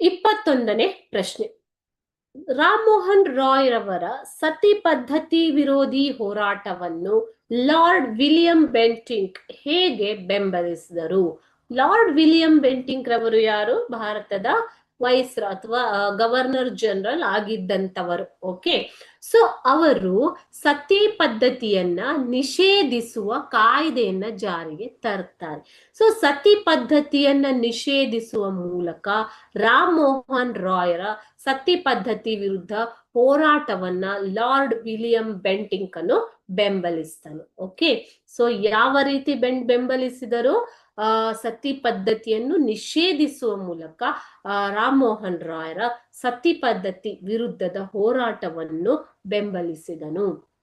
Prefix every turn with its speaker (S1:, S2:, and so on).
S1: ಇಪ್ಪತ್ತೊಂದನೇ ಪ್ರಶ್ನೆ. ರಾಮಮೋಹನ್ ರಾಯ್ ರವರ ಸತಿ ಪದ್ಧತಿ ವಿರೋಧಿ ಹೋರಾಟವನ್ನು ಲಾರ್ಡ್ ವಿಲಿಯಂ ಬೆಂಟಿಂಕ್ ಹೇಗೆ ಬೆಂಬಲಿಸಿದರು? ಲಾರ್ಡ್ ವಿಲಿಯಂ ಬೆಂಟಿಂಕ್ ರವರು ಯಾರು? ಭಾರತದ ವೈಸ್ರ ಅಥವಾ ಗವರ್ನರ್ ಜನರಲ್ ಆಗಿದ್ದಂಥವರು, ಓಕೆ? ಸೊ, ಅವರು ಸತಿ ಪದ್ಧತಿಯನ್ನ ನಿಷೇಧಿಸುವ ಕಾಯ್ದೆಯನ್ನ ಜಾರಿಗೆ ತರ್ತಾರೆ. ಸೊ, ಸತಿ ಪದ್ಧತಿಯನ್ನ ನಿಷೇಧಿಸುವ ಮೂಲಕ ರಾಮ್ ಮೋಹನ್ ರಾಯರ ಸತಿ ಪದ್ಧತಿ ವಿರುದ್ಧ ಹೋರಾಟವನ್ನ ಲಾರ್ಡ್ ವಿಲಿಯಂ ಬೆಂಟಿಂಕ್ ಅನ್ನು ಬೆಂಬಲಿಸ್ತಾನೆ, ಓಕೆ? ಸೊ, ಯಾವ ರೀತಿ ಬೆಂಬಲಿಸಿದರು? ಸತಿ ಪದ್ಧತಿಯನ್ನು ನಿಷೇಧಿಸುವ ಮೂಲಕ ಆ ರಾಮ್ ಮೋಹನ್ ರಾಯರ ಸತಿ ಪದ್ಧತಿ ವಿರುದ್ಧದ ಹೋರಾಟವನ್ನು ಬೆಂಬಲಿಸಿದನು.